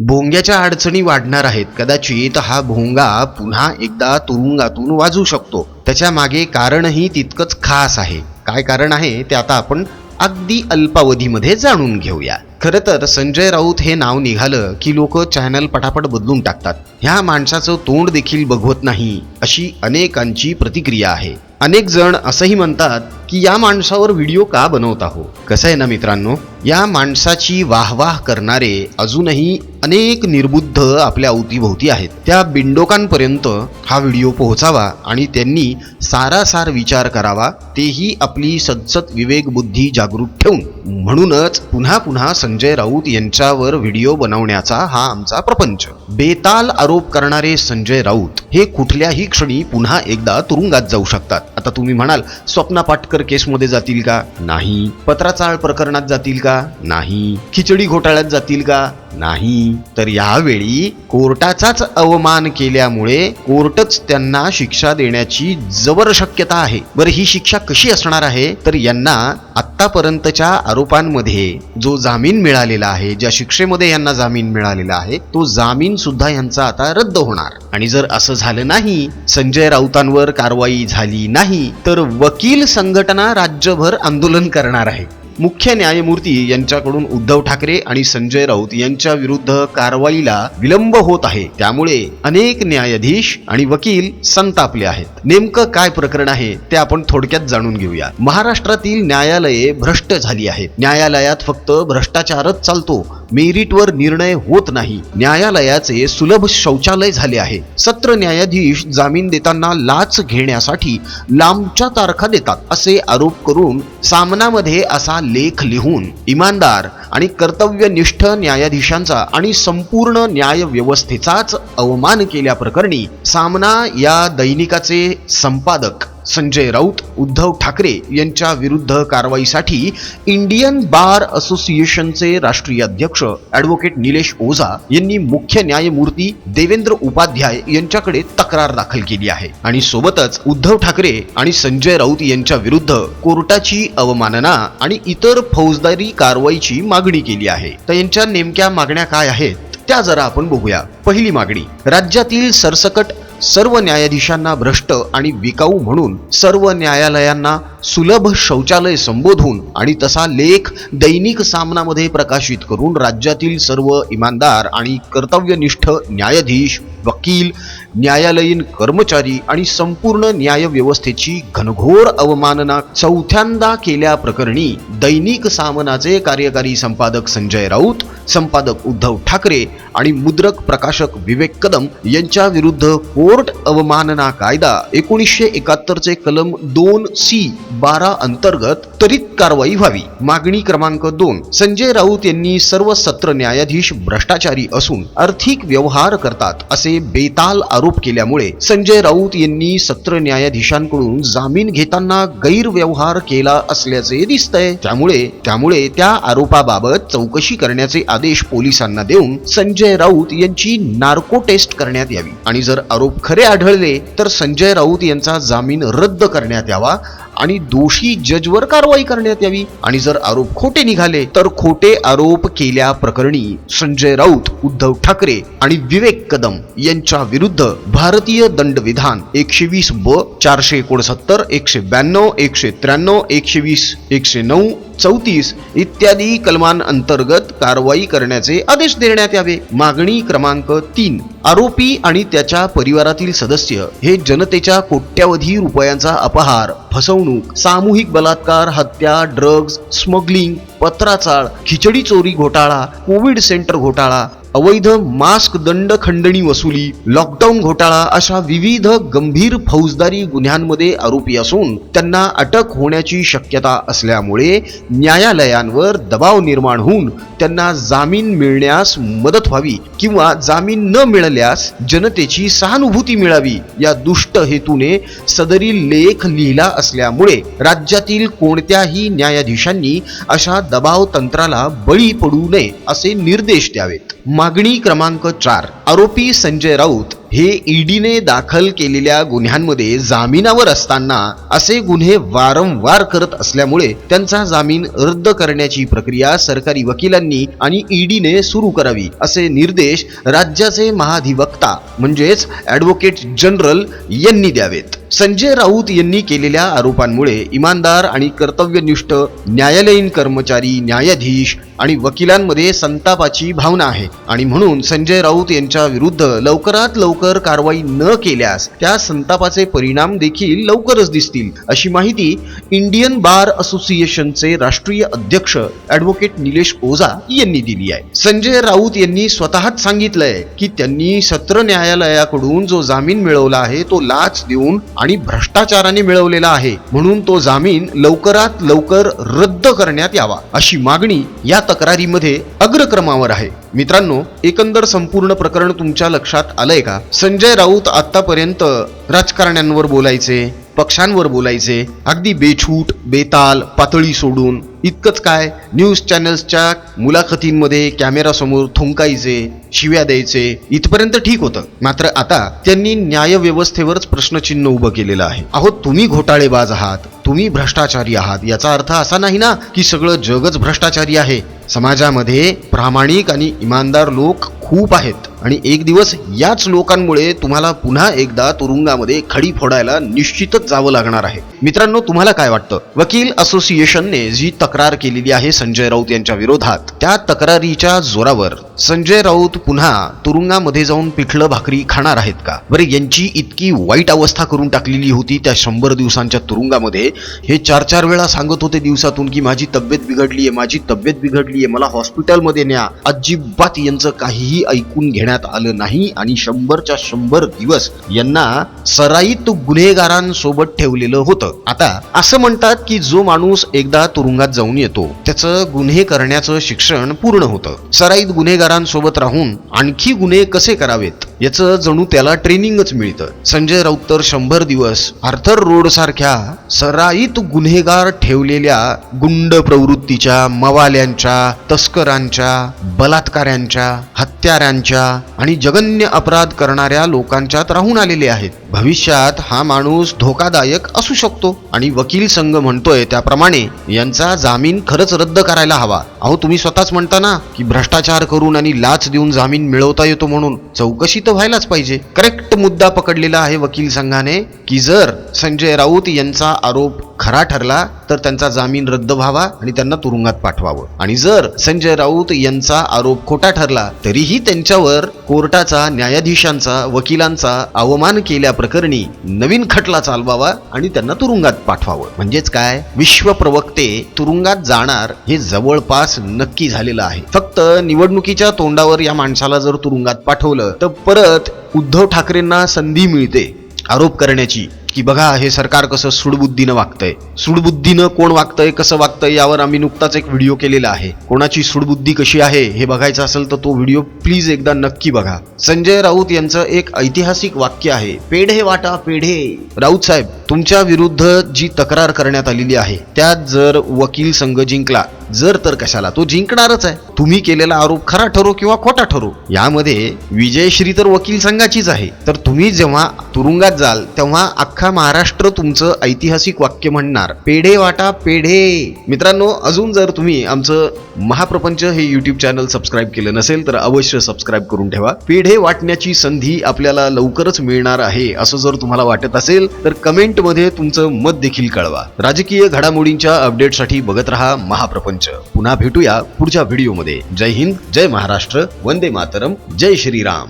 भोंग्याच्या अडचणी वाढणार आहेत. कदाचित हा भोंगा पुन्हा एकदा तुरुंगातून वाजू शकतो. त्याच्यामागे कारणही तितकंच खास आहे. काय कारण आहे ते आता आपण अगदी अल्पावधीमध्ये जाणून घेऊया. खरं तर संजय राऊत हे नाव निघालं की लोक चॅनल पटापट बदलून टाकतात. ह्या माणसाचं तोंड देखील बघवत नाही अशी अनेकांची प्रतिक्रिया आहे. अनेक जण असंही म्हणतात की या माणसावर व्हिडिओ का बनवता हो कसं आहे ना मित्रांनो? या माणसाची वाहवाह करणारे अजूनही अनेक निर्बुद्ध आपल्या अवतीभोवती आहेत. त्या बिंडोकांपर्यंत हा व्हिडिओ पोहोचावा आणि त्यांनी सारासार विचार करावा तेही आपली सदसत विवेक बुद्धी जागृत ठेवून. म्हणूनच पुन्हा पुन्हा संजय राऊत यांच्यावर व्हिडिओ बनवण्याचा हा आमचा प्रपंच. बेताल आरोप करणारे संजय राऊत हे कुठल्याही क्षणी पुन्हा एकदा तुरुंगात जाऊ शकतात. आता तुम्ही म्हणाल स्वप्ना पाटकर केसमध्ये जातील का? नाही. पत्राचाळ प्रकरणात जातील का? नाही. खिचडी घोटाळ्यात जातील का? नाही. तर यावेळी कोर्टाचाच अवमान केल्यामुळे कोर्टच त्यांना शिक्षा देण्याची जबर शक्यता आहे. बरं ही शिक्षा कशी असणार आहे? तर यांना आत्तापर्यंतच्या आरोपांमध्ये जो जामीन मिळालेला आहे ज्या शिक्षेमध्ये यांना जामीन मिळालेला आहे तो जामीन सुद्धा यांचा आता रद्द होणार. आणि जर असं झालं नाही संजय राऊतांवर कारवाई झाली नाही तर वकील संघटना राज्यभर आंदोलन करणार आहे. मुख्य न्यायमूर्ती यांच्याकडून उद्धव ठाकरे आणि संजय राऊत यांच्या विरुद्ध कारवाईला विलंब होत आहे. त्यामुळे अनेक न्यायाधीश आणि वकील संतापले आहेत. नेमकं काय प्रकरण आहे ते आपण थोडक्यात जाणून घेऊया. महाराष्ट्रातील न्यायालये भ्रष्ट झाली आहेत. न्यायालयात फक्त भ्रष्टाचारच चालतो. मेरिटवर निर्णय होत नाही. न्यायालयाचे सुलभ शौचालय झाले आहे. सत्र न्यायाधीश जामीन देताना लाच घेण्यासाठी लांबच्या तारखा देतात असे आरोप करून सामनामध्ये असा लेख लिहून इमानदार आणि कर्तव्यनिष्ठ न्यायाधीशांचा आणि संपूर्ण न्याय व्यवस्थेचाच अवमान केल्याप्रकरणी सामना या दैनिकाचे संपादक संजय राऊत उद्धव ठाकरे यांच्या विरुद्ध कारवाईसाठी इंडियन बार असोसिएशनचे राष्ट्रीय अध्यक्ष ॲडव्होकेट निलेश ओझा यांनी मुख्य न्यायमूर्ती देवेंद्र उपाध्याय यांच्याकडे तक्रार दाखल केली आहे. आणि सोबतच उद्धव ठाकरे आणि संजय राऊत यांच्या विरुद्ध कोर्टाची अवमानना आणि इतर फौजदारी कारवाईची मागणी केली आहे. तर यांच्या नेमक्या मागण्या काय आहेत त्या जरा आपण बघूया. पहिली मागणी राज्यातील सरसकट सर्व न्यायाधीशांना भ्रष्ट आणि विकाऊ म्हणून सर्व न्यायालयांना सुलभ शौचालय संबोधून आणि तसा लेख दैनिक सामनामध्ये प्रकाशित करून राज्यातील सर्व इमानदार आणि कर्तव्यनिष्ठ न्यायाधीश वकील न्यायालयीन कर्मचारी आणि संपूर्ण न्याय व्यवस्थेची घनघोर अवमानना चौथ्यांदा केल्याप्रकरणी दैनिक सामनाचे कार्यकारी संपादक संजय राऊत संपादक उद्धव ठाकरे आणि मुद्रक प्रकाशक विवेक कदम यांच्या विरुद्ध कोर्ट अवमानना कायदा एकोणीसशे एकाहत्तरचे कलम दोन सी बारा अंतर्गत त्वरित कारवाई व्हावी. मागणी क्रमांक दोन. संजय राऊत यांनी सर्व सत्र न्यायाधीश भ्रष्टाचारी असून आर्थिक व्यवहार करतात असे बेताल आरोप केल्यामुळे संजय राऊत यांनी सत्र न्यायाधीशांकडून जामीन घेताना गैरव्यवहार केला असल्याचे दिसतंय. त्यामुळे त्यामुळे त्या आरोपाबाबत चौकशी करण्याचे आदेश पोलिसांना देऊन संजय राऊत यांची नार्को टेस्ट करण्यात यावी. आणि जर आरोप खरे आढळले तर संजय राऊत यांचा जामीन रद्द करण्यात यावा आणि दोषी जजवर कारवाई करण्यात यावी. आणि जर आरोप खोटे निघाले तर खोटे आरोप केल्या प्रकरणी संजय राऊत उद्धव ठाकरे आणि विवेक कदम यांच्या विरुद्ध भारतीय दंडविधान एकशे वीस ब चारशे एकोणसत्तर एकशे ब्याण्णव एकशे त्र्याण्णव एकशे वीस एकशे नऊ चौतीस इत्यादी कलमांअंतर्गत कारवाई करण्याचे आदेश देण्यात यावे. मागणी क्रमांक तीन. आरोपी आणि त्याच्या परिवारातील सदस्य हे जनतेच्या कोट्यावधी रुपयांचा अपहार फसवणूक सामूहिक बलात्कार हत्या ड्रग्ज स्मगलिंग पत्राचाळ खिचडी चोरी घोटाळा कोविड सेंटर घोटाळा अवैध मास्क दंड खंडणी वसुली लॉकडाऊन घोटाळा अशा विविध गंभीर फौजदारी गुन्ह्यांमध्ये आरोपी असून त्यांना अटक होण्याची शक्यता असल्यामुळे न्यायालयांवर दबाव निर्माण होऊन त्यांना जामीन मिळण्यास मदत व्हावी किंवा जामीन न मिळाल्यास जनतेची सहानुभूती मिळावी या दुष्ट हेतूने सदरी लेख लिहिला असल्यामुळे राज्यातील कोणत्याही न्यायाधीशांनी अशा दबाव तंत्राला बळी पडू नये असे निर्देश द्यावेत. मागणी क्रमांक चार आरोपी संजय राऊत हे ईडीने दाखल केलेल्या गुन्ह्यांमध्ये जामिनावर असताना असे गुन्हे वारंवार करत असल्यामुळे त्यांचा जामीन रद्द करण्याची प्रक्रिया सरकारी वकिलांनी आणि ईडीने सुरू करावी असे निर्देश राज्याचे महाधिवक्ता म्हणजेच ॲडव्होकेट जनरल यांनी द्यावेत. संजय राऊत यांनी केलेल्या आरोपांमुळे इमानदार आणि कर्तव्यनिष्ठ न्यायालयीन कर्मचारी न्यायाधीश आणि वकिलांमध्ये संतापाची भावना आहे. आणि म्हणून संजय राऊत यांच्या विरुद्ध लवकरात लवकर कारवाई न केल्यास त्या संतापाचे परिणाम देखील लवकरच दिसतील अशी माहिती इंडियन बार असोसिएशनचे राष्ट्रीय अध्यक्ष ॲडव्होकेट निलेश ओझा यांनी दिली आहे. संजय राऊत यांनी स्वतःच सांगितलंय की त्यांनी सत्र न्यायालयाकडून जो जामीन मिळवला आहे तो लाच देऊन आणि भ्रष्टाचाराने मिळवलेला आहे. म्हणून तो जामीन लवकरात लवकर रद्द करण्यात यावा अशी मागणी या तक्रारीमध्ये अग्रक्रमावर आहे. मित्रांनो एकंदर संपूर्ण प्रकरण तुमच्या लक्षात आलंय का? संजय राऊत आतापर्यंत राजकारण्यांवर बोलायचे पक्षांवर बोलायचे. अगदी बेछूट बेताल पातळी सोडून. इतकंच काय न्यूज चॅनल्सच्या मुलाखतींमध्ये कॅमेरासमोर थुंकायचे शिव्या द्यायचे. इथपर्यंत ठीक होतं. मात्र आता त्यांनी न्यायव्यवस्थेवरच प्रश्नचिन्ह उभं केलेलं आहे. अहो तुम्ही घोटाळेबाज आहात. तुम्ही भ्रष्टाचारी आहात. याचा अर्थ असा नाही ना की सगळं जगच भ्रष्टाचारी आहे. समाजामध्ये प्रामाणिक आणि इमानदार लोक खूप आहेत. आणि एक दिवस याच लोकांमुळे तुम्हाला पुन्हा एकदा तुरुंगामध्ये खडी फोडायला निश्चितच जावं लागणार आहे. मित्रांनो तुम्हाला काय वाटतं? वकील असोसिएशनने जी तक्रार केलेली आहे संजय राऊत यांच्या विरोधात त्या तक्रारीच्या जोरावर संजय राऊत पुन्हा तुरुंगामध्ये जाऊन पिठलं भाकरी खाणार आहेत का? बरे यांची इतकी वाईट अवस्था करून टाकलेली होती त्या शंभर दिवसांच्या तुरुंगामध्ये. हे चार चार वेळा सांगत होते दिवसातून की माझी तब्येत बिघडली आहे माझी तब्येत बिघडली आहे मला हॉस्पिटलमध्ये न्या. अजिबात यांचं काहीही ऐकून घेण्यात आलं नाही आणि शंभरच्या शंभर दिवस यांना सराईत गुन्हेगारांसोबत ठेवलेलं होतं. आता असं म्हणतात की जो माणूस एकदा तुरुंगात जाऊन येतो त्याचं गुन्हे करण्याचं शिक्षण पूर्ण होतं. सराईत गुन्हेगार गुन्हेगारांसोबत राहून आणखी गुन्हे कसे करावेत? याचं जणू त्याला ट्रेनिंगच मिळतं. संजय राऊत तर शंभर दिवस आर्थर रोड सारख्या सराईत गुन्हेगार ठेवलेल्या गुंड प्रवृत्तीच्या मवाल्यांच्या तस्करांच्या बलात्काऱ्यांच्या हत्यारांच्या आणि जगन्य अपराध करणाऱ्या लोकांच्यात राहून आलेले आहेत. भविष्यात हा माणूस धोकादायक असू शकतो आणि वकील संघ म्हणतोय त्याप्रमाणे यांचा जामीन खरंच रद्द करायला हवा. अहो तुम्ही स्वतःच म्हणता ना की भ्रष्टाचार करून आणि लाच देऊन जामीन मिळवता येतो म्हणून. चौकशी तर व्हायलाच पाहिजे. करेक्ट मुद्दा पकडलेला आहे वकील संघाने की जर संजय राऊत यांचा आरोप खरा ठरला तर त्यांचा जामीन रद्द व्हावा आणि त्यांना तुरुंगात पाठवावं. आणि जर संजय राऊत यांचा आरोप खोटा ठरला तरीही त्यांच्यावर कोर्टाचा न्यायाधीशांचा वकिलांचा अवमान केल्याप्रकरणी नवीन खटला चालवावा आणि त्यांना तुरुंगात पाठवावं. म्हणजेच काय? विश्व प्रवक्ते तुरुंगात जाणार हे जवळपास नक्की झालेलं आहे. फक्त निवडणुकीच्या तोंडावर या माणसाला जर तुरुंगात पाठवलं तर परत उद्धव ठाकरेंना संधी मिळते आरोप करण्याची. की बघा हे सरकार कसं सुडबुद्धीनं वागतंय. सुडबुद्धीनं कोण वागतंय कसं वागतंय यावर आम्ही नुकताच एक व्हिडिओ केलेला आहे. कोणाची सुडबुद्धी कशी आहे हे बघायचं असेल तर तो व्हिडिओ प्लीज एकदा नक्की बघा. संजय राऊत यांचं एक ऐतिहासिक वाक्य आहे पेढे वाटा पेढे. राऊत साहेब तुमच्या विरुद्ध जी तक्रार करण्यात आलेली आहे त्यात जर वकील संघ जिंकला जर तर कशाला? तो जिंकणारच आहे. तुम्ही केलेला आरोप खरा ठरो किंवा खोटा ठरो? यामध्ये विजयश्री तर वकील संघाचीच आहे. तर तुम्ही जेव्हा तुरुंगात जाल तेव्हा अख्खा महाराष्ट्र तुमचं ऐतिहासिक वाक्य म्हणणार. पेढे वाटा पेढे. मित्रांनो अजून जर तुम्ही आमचं महाप्रपंच हे युट्यूब चॅनल सबस्क्राईब केलं नसेल तर अवश्य सबस्क्राईब करून ठेवा. पेढे वाटण्याची संधी आपल्याला लवकरच मिळणार आहे असं जर तुम्हाला वाटत असेल तर कमेंटमध्ये तुमचं मत देखील कळवा. राजकीय घडामोडींच्या अपडेटसाठी बघत रहा महाप्रपंच. पुन्हा भेटूया पुढच्या व्हिडिओमध्ये जय हिंद जय महाराष्ट्र वंदे मातरम जय श्रीराम.